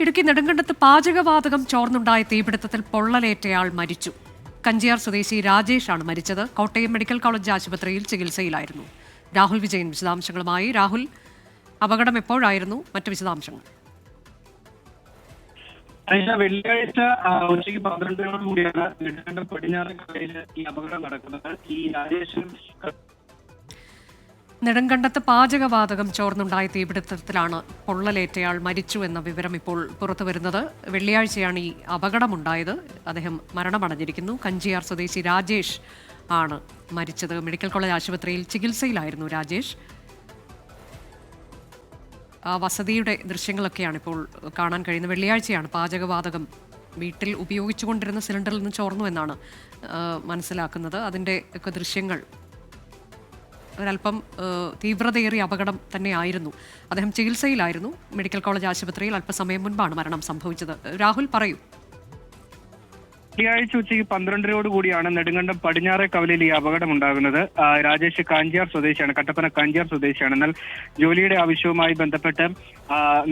ഇടുക്കി നെടുങ്കണ്ടത്ത് പാചകവാതകം ചോർന്നുണ്ടായ തീപിടുത്തത്തിൽ പൊള്ളലേറ്റയാൾ മരിച്ചു. കഞ്ചിയാർ സ്വദേശി രാജേഷാണ് മരിച്ചത്. കോട്ടയം മെഡിക്കൽ കോളേജ് ആശുപത്രിയിൽ ചികിത്സയിലായിരുന്നു. രാഹുൽ വിജയൻ വിശദാംശങ്ങളുമായി. രാഹുൽ അപകടം എപ്പോഴായിരുന്നു? മറ്റു വിശദാംശങ്ങൾ. വെള്ളിയാഴ്ച ഉച്ചയ്ക്ക് പന്ത്രണ്ടിനോട് കൂടിയാണ് നെടുങ്കണ്ടം പടിഞ്ഞാറൻ കടയിൽ ഈ അപകടം നടക്കുന്നത്. ഈ രാജേഷും നെടുങ്കണ്ടത്ത് പാചകവാതകം ചോർന്നുണ്ടായ തീപിടുത്തത്തിലാണ് പൊള്ളലേറ്റയാൾ മരിച്ചു എന്ന വിവരം ഇപ്പോൾ പുറത്തു വരുന്നത് വെള്ളിയാഴ്ചയാണ് ഈ അപകടമുണ്ടായത്. അദ്ദേഹം മരണമടഞ്ഞിരിക്കുന്നു. കഞ്ചിയാർ സ്വദേശി രാജേഷ് ആണ് മരിച്ചത്. മെഡിക്കൽ കോളേജ് ആശുപത്രിയിൽ ചികിത്സയിലായിരുന്നു രാജേഷ്. ആ വസതിയുടെ ദൃശ്യങ്ങളൊക്കെയാണ് ഇപ്പോൾ കാണാൻ കഴിയുന്നത്. വെള്ളിയാഴ്ചയാണ് പാചകവാതകം വീട്ടിൽ ഉപയോഗിച്ചുകൊണ്ടിരുന്ന സിലിണ്ടറിൽ നിന്ന് ചോർന്നു എന്നാണ് മനസ്സിലാക്കുന്നത്. അതിന്റെ ഒക്കെ ദൃശ്യങ്ങൾ ഒരല്പം തീവ്രതയേറിയ അപകടം തന്നെയായിരുന്നു. അദ്ദേഹം ചികിത്സയിലായിരുന്നു. മെഡിക്കൽ കോളേജ് ആശുപത്രിയിൽ അല്പസമയം മുൻപാണ് മരണം സംഭവിച്ചത്. രാഹുൽ പറയൂ. വെള്ളിയാഴ്ച ഉച്ചയ്ക്ക് പന്ത്രണ്ടരയോട് കൂടിയാണ് നെടുങ്കണ്ടം പടിഞ്ഞാറെ കവലയിൽ ഈ അപകടം ഉണ്ടാകുന്നത് ആ, രാജേഷ് കാഞ്ചിയാർ സ്വദേശിയാണ് കട്ടപ്പന കാഞ്ചിയാർ സ്വദേശിയാണ്. എന്നാൽ ജോലിയുടെ ആവശ്യവുമായി ബന്ധപ്പെട്ട്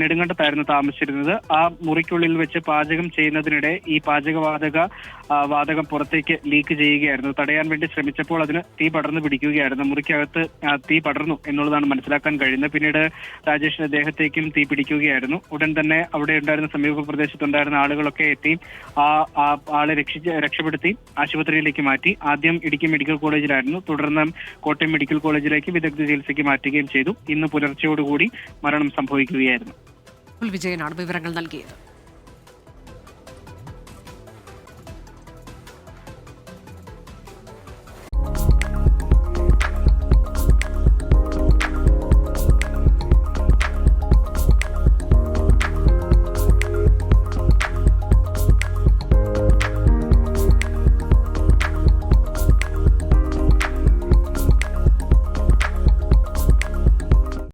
നെടുങ്കണ്ടത്തായിരുന്നു താമസിച്ചിരുന്നത്. ആ മുറിക്കുള്ളിൽ വെച്ച് പാചകം ചെയ്യുന്നതിനിടെ ഈ പാചകവാതക വാതകം പുറത്തേക്ക് ലീക്ക് ചെയ്യുകയായിരുന്നു. തടയാൻ വേണ്ടി ശ്രമിച്ചപ്പോൾ അതിന് തീ പടർന്നു പിടിക്കുകയായിരുന്നു. മുറിക്കകത്ത് തീ പടർന്നു എന്നുള്ളതാണ് മനസ്സിലാക്കാൻ കഴിയുന്നത്. പിന്നീട് രാജേഷിന്റെ ദേഹത്തേക്കും തീ പിടിക്കുകയായിരുന്നു. ഉടൻ തന്നെ അവിടെ ഉണ്ടായിരുന്ന സമീപ പ്രദേശത്തുണ്ടായിരുന്ന ആളുകളൊക്കെ എത്തി ആ ആളെ രക്ഷിച്ച് രക്ഷപ്പെടുത്തി ആശുപത്രിയിലേക്ക് മാറ്റി. ആദ്യം ഇടുക്കി മെഡിക്കൽ കോളേജിലായിരുന്നു. തുടർന്ന് കോട്ടയം മെഡിക്കൽ കോളേജിലേക്ക് വിദഗ്ധ ചികിത്സയ്ക്ക് മാറ്റുകയും ചെയ്തു. ഇന്ന് പുലർച്ചയോടുകൂടി മരണം സംഭവിക്കുകയായിരുന്നു. വിജയനാണ് വിവരങ്ങൾ നൽകിയത്.